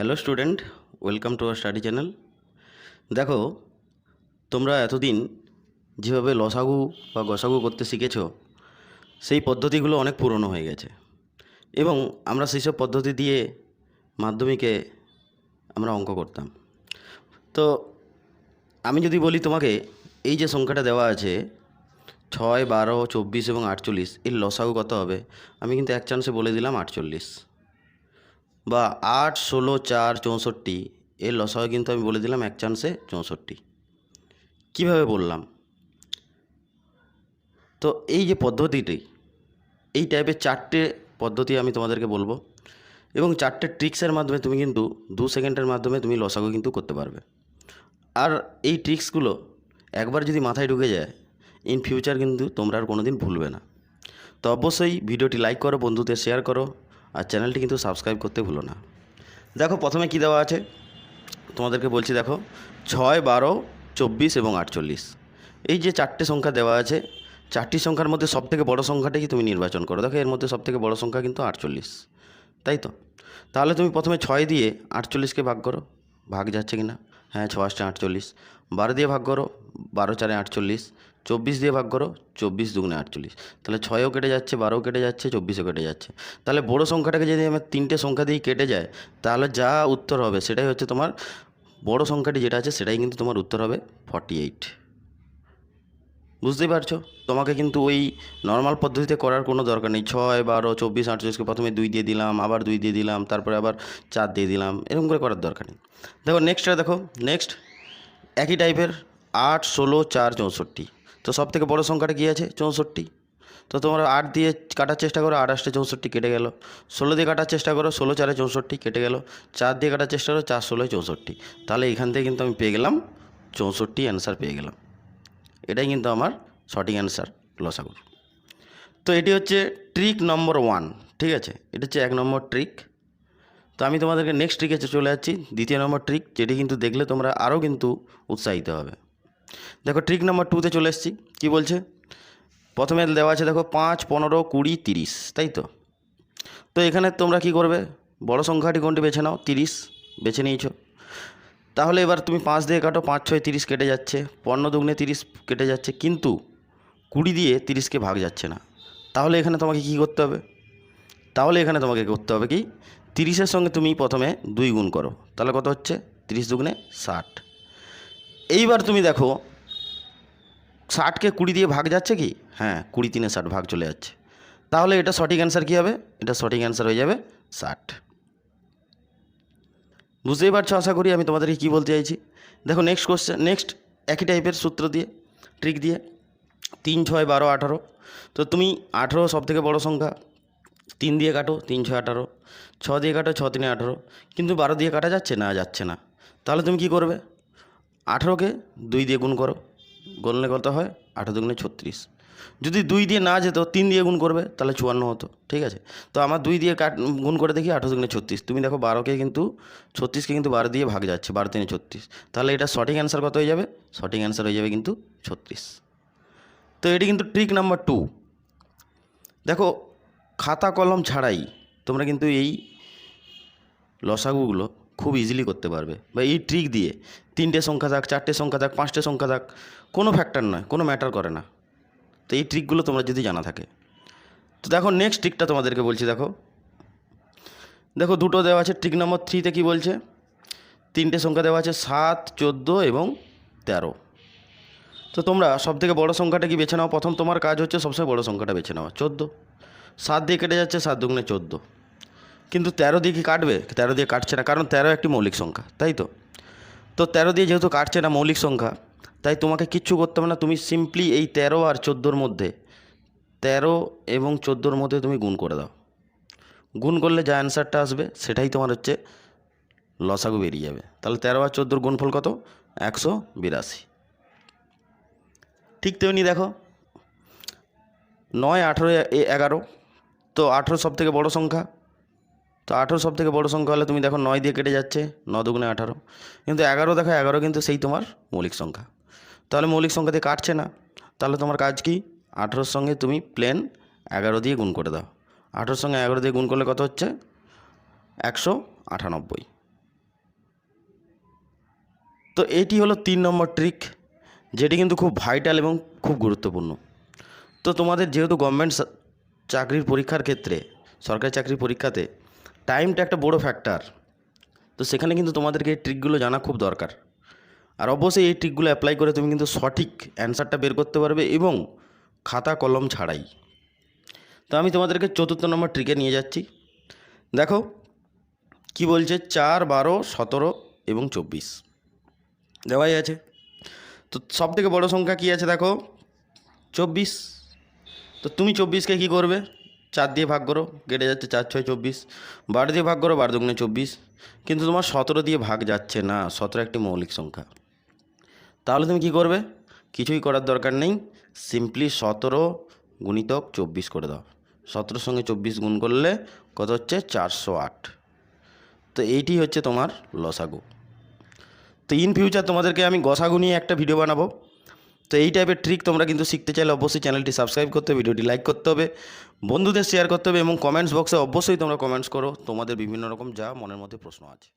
Hello student, welcome to R study channel. দেখো, তোমরা এতদিন যেভাবে লসাগু বা গসাগু করতে শিখেছো, সেই পদ্ধতিগুলো অনেক পুরনো হয়ে গেছে। এবং আমরা সেই সব পদ্ধতি দিয়ে মাধ্যমিকে আমরা অঙ্ক করতাম। তো আমি যদি বলি তোমাকে, এই যে সংখ্যাটা দেওয়া আছে, ছয়, বারো, চব্বিশ এবং আটচল্লিশ, এর লসাগু কত হবে? আমি কিন্তু এক চান্সে বলে দিলাম আটচল্লিশ। বা আট ষোলো চার চৌষট্টি, এর লসাগু কিন্তু আমি বলে দিলাম এক চান্সে চৌষট্টি। কীভাবে বললাম? তো এই যে পদ্ধতিটি, এই টাইপের চারটে পদ্ধতি আমি তোমাদেরকে বলব এবং চারটে ট্রিক্সের মাধ্যমে তুমি কিন্তু দু সেকেন্ডের মাধ্যমে তুমি লসাগু কিন্তু করতে পারবে। আর এই ট্রিক্সগুলো একবার যদি মাথায় ঢুকে যায় ইন ফিউচার কিন্তু তোমরা আর কোনো দিন ভুলবে না। তো অবশ্যই ভিডিওটি লাইক করো, বন্ধুদের শেয়ার করো আর চ্যানেলটি কিন্তু সাবস্ক্রাইব করতে ভুলো না। দেখো, প্রথমে কি দেওয়া আছে? তোমাদেরকে বলছি, দেখো, ছয়, বারো, চব্বিশ এবং আটচল্লিশ। এই যে চারটে সংখ্যা দেওয়া আছে, চারটি সংখ্যার মধ্যে সবথেকে বড় সংখ্যাটাই তুমি নির্বাচন করো? দেখো, এর মধ্যে সবথেকে বড় সংখ্যা কিন্তু আটচল্লিশ। তাই তো? তাহলে তুমি প্রথমে ছয় দিয়ে আটচল্লিশকে ভাগ করো। ভাগ যাচ্ছে কি না হ্যাঁ ছ আটচল্লিশ। বারো দিয়ে ভাগ করো, বারো চারে আটচল্লিশ। চব্বিশ দিয়ে ভাগ করো, চব্বিশ দুগুণে আটচল্লিশ। তাহলে ছয়ও কেটে যাচ্ছে বারোও কেটে যাচ্ছে, চব্বিশও কেটে যাচ্ছে। তাহলে বড় সংখ্যাটাকে যদি আমার তিনটে সংখ্যা দিয়েই কেটে যায়, তাহলে যা উত্তর হবে সেটাই হচ্ছে তোমার বড় সংখ্যাটি যেটা আছে সেটাই কিন্তু তোমার উত্তর হবে ফর্টি এইট বুঝতেই পারছ? তোমাকে কিন্তু ওই নর্মাল পদ্ধতিতে করার কোনো দরকার নেই। ছয়, বারো, চব্বিশ, আটচল্লিশকে প্রথমে দুই দিয়ে দিলাম, আবার দুই দিয়ে দিলাম, তারপরে আবার চার দিয়ে দিলাম, এরকম করে করার দরকার নেই। দেখো নেক্সটটা দেখো নেক্সট একই টাইপের আট, ষোলো, চার, চৌষট্টি। তো সব থেকে বড়ো সংখ্যাটা কী আছে? চৌষট্টি। তো তোমরা আট দিয়ে কাটার চেষ্টা করো, আট আটটে চৌষট্টি কেটে গেল। ষোলো দিয়ে কাটার চেষ্টা করো, ষোলো চারে চৌষট্টি কেটে গেল। চার দিয়ে কাটার চেষ্টা করো, চার ষোলোয় চৌষট্টি। তাহলে এখান থেকে কিন্তু আমি পেয়ে গেলাম, চৌষট্টি অ্যান্সার পেয়ে গেলাম। এটাই কিন্তু আমার সঠিক অ্যান্সার লসাগুর তো এটি হচ্ছে ট্রিক নম্বর ওয়ান ঠিক আছে? এটা হচ্ছে এক নম্বর ট্রিক তো আমি তোমাদেরকে নেক্সট ট্রিকে চলে যাচ্ছি। দ্বিতীয় নম্বর ট্রিক যেটি কিন্তু দেখলে তোমরা আরও কিন্তু উৎসাহিত হবে। দেখো ট্রিক নাম্বার টুতে চলে এসেছি। কী বলছে? প্রথমে দেওয়া আছে দেখো পাঁচ, পনেরো, কুড়ি, তিরিশ, তাই তো? তো এখানে তোমরা কি করবে? বড় সংখ্যাটি কোনটি বেছে নাও? তিরিশ, বেছে নিয়েছো। তাহলে এবার তুমি পাঁচ দিয়ে কাটো, পাঁচ, ছয়, তিরিশ কেটে যাচ্ছে পনেরো দুগুণে তিরিশ কেটে যাচ্ছে, কিন্তু কুড়ি দিয়ে তিরিশকে ভাগ যাচ্ছে না। তাহলে এখানে তোমাকে কি করতে হবে? তাহলে এখানে তোমাকে করতে হবে কি? তিরিশের সঙ্গে তুমি প্রথমে দুই গুণ করো। তাহলে কত হচ্ছে? তিরিশ দুগুণে ষাট। এইবার তুমি দেখো ষাটকে কুড়ি দিয়ে ভাগ যাচ্ছে কি? হ্যাঁ কুড়ি তিনে ষাট ভাগ চলে যাচ্ছে। তাহলে এটা সঠিক অ্যান্সার কী হবে? এটা সঠিক অ্যান্সার হয়ে যাবে ষাট। বুঝতেই পারছ আশা করি আমি তোমাদেরকে কী বলতে চাইছি? দেখো নেক্সট কোশ্চেন নেক্সট একই টাইপের সূত্র দিয়ে ট্রিক দিয়ে, তিন, ছয়, বারো, আঠারো। তো তুমি আঠেরো সব থেকে বড়ো সংখ্যা। তিন দিয়ে কাটো, তিন, ছয়, আঠারো। ছ দিয়ে কাটো, ছ তিনে আঠারো। কিন্তু বারো দিয়ে কাটা যাচ্ছে? না যাচ্ছে না। তাহলে তুমি কি করবে? আঠেরোকে দুই দিয়ে গুণ করো। গুনলে কত হয়? আঠেরো দুগুণে ছত্রিশ। যদি দুই দিয়ে না যেত, তিন দিয়ে গুণ করবে, তাহলে চুয়ান্ন হতো, ঠিক আছে? তো আমার দুই দিয়ে কাট, গুণ করে দেখি আঠেরো দুগুণে ছত্রিশ। তুমি দেখো বারোকে কিন্তু, ছত্রিশকে কিন্তু বারো দিয়ে ভাগ যাচ্ছে, বারো তিনে ছত্রিশ। তাহলে এটা সঠিক অ্যান্সার কত হয়ে যাবে? সঠিক অ্যান্সার হয়ে যাবে কিন্তু ছত্রিশ। তো এটি কিন্তু ট্রিক নাম্বার টু দেখো, খাতা কলম ছাড়াই তোমরা কিন্তু এই লসাগুগুলো খুব ইজিলি করতে পারবে। বা এই ট্রিক দিয়ে তিনটে সংখ্যা থাক, চারটে সংখ্যা থাক, পাঁচটে সংখ্যা থাক, কোনো ফ্যাক্টর নয়, কোনো ম্যাটার করে না। তো এই ট্রিকগুলো তোমরা যদি জানা থাকে। তো দেখো নেক্সট ট্রিকটা তোমাদেরকে বলছি, দেখো। দেখো দুটো দেওয়া আছে ট্রিক নম্বর থ্রিতে কী বলছে? তিনটে সংখ্যা দেওয়া আছে, সাত, চোদ্দ এবং তেরো। তো তোমরা সব থেকে বড়ো সংখ্যাটা কি বেছে নাও? প্রথম তোমার কাজ হচ্ছে সবসময় বড়ো সংখ্যাটা বেছে নেওয়া, চোদ্দ। সাত দিয়ে কেটে যাচ্ছে, সাত দুগুণে চোদ্দ। কিন্তু তেরো দিয়ে কি কাটবে? তেরো দিয়ে কাটছে না, কারণ তেরো একটি মৌলিক সংখ্যা, তাই তো? তো তেরো দিয়ে যেহেতু কাটছে না মৌলিক সংখ্যা, তাই তোমাকে কিচ্ছু করতে হবে না, তুমি সিম্পলি এই তেরো আর চোদ্দোর মধ্যে, তেরো এবং চোদ্দোর মধ্যে তুমি গুণ করে দাও। গুণ করলে যা অ্যান্সারটা আসবে, সেটাই তোমার হচ্ছে লসাগু বেরিয়ে যাবে। তাহলে তেরো আর চোদ্দোর গুণফল কত? একশো বিরাশি। ঠিক তেমনি দেখো, নয়, আঠেরো এগারো, তো আঠেরো সব থেকে বড়ো সংখ্যা তো আঠেরো সব থেকে বড়ো সংখ্যা হলে তুমি দেখো নয় দিয়ে কেটে যাচ্ছে, ন দুগুণে আঠারো। কিন্তু এগারো দেখো, এগারো কিন্তু সেই তোমার মৌলিক সংখ্যা। তাহলে মৌলিক সংখ্যা দিয়ে কাটছে না। তাহলে তোমার কাজ কি? আঠেরোর সঙ্গে তুমি প্লেন এগারো দিয়ে গুণ করে দাও। আঠেরোর সঙ্গে এগারো দিয়ে গুণ করলে কত হচ্ছে? একশো আটানব্বই। তো এটি হলো তিন নম্বর ট্রিক যেটি কিন্তু খুব ভাইটাল এবং খুব গুরুত্বপূর্ণ। তো তোমাদের যেহেতু গভর্নমেন্ট চাকরির পরীক্ষার ক্ষেত্রে, সরকারি চাকরির পরীক্ষাতে টাইমটা একটা বড় ফ্যাক্টর। তো সেখানে কিন্তু তোমাদেরকে এই ট্রিকগুলো জানা খুব দরকার। আর অবশ্যই এই ট্রিকগুলো অ্যাপ্লাই করে তুমি কিন্তু সঠিক অ্যান্সারটা বের করতে পারবে এবং খাতা কলম ছাড়াই। তো আমি তোমাদেরকে চতুর্থ নম্বর ট্রিকে নিয়ে যাচ্ছি। দেখো, কি বলছে? চার, বারো, সতেরো এবং চব্বিশ। দেওয়াই আছে। তো সব থেকে বড়ো সংখ্যা কী আছে দেখো? চব্বিশ। তো তুমি চব্বিশকে কী করবে? চার দিয়ে ভাগ করো, কেটে যাচ্ছে চার, ছয়, চব্বিশ। বারো দিয়ে ভাগ করো, বারো দুগুণে চব্বিশ। কিন্তু তোমার সতেরো দিয়ে ভাগ যাচ্ছে না, সতেরো একটি মৌলিক সংখ্যা। তাহলে তুমি কী করবে? কিছুই করার দরকার নেই সিম্পলি সতেরো গুণিতক চব্বিশ করে দাও। সতেরোর সঙ্গে চব্বিশ গুণ করলে কত হচ্ছে? চারশো আট। তো এইটি হচ্ছে তোমার লসাগু। তো ইন ফিউচার তোমাদেরকে আমি গসাগু নিয়ে একটা ভিডিও বানাবো। তো এই টাইপের ট্রিক তোমরা কিন্তু শিখতে চাইলে অবশ্যই চ্যানেলটি সাবস্ক্রাইব করতে হবে ভিডিওটি লাইক করতে হবে, বন্ধুদের শেয়ার করতে হবে এবং কমেন্টস বক্সে অবশ্যই তোমরা কমেন্টস করো। তোমাদের বিভিন্ন রকম যা মনের মধ্যে প্রশ্ন আছে।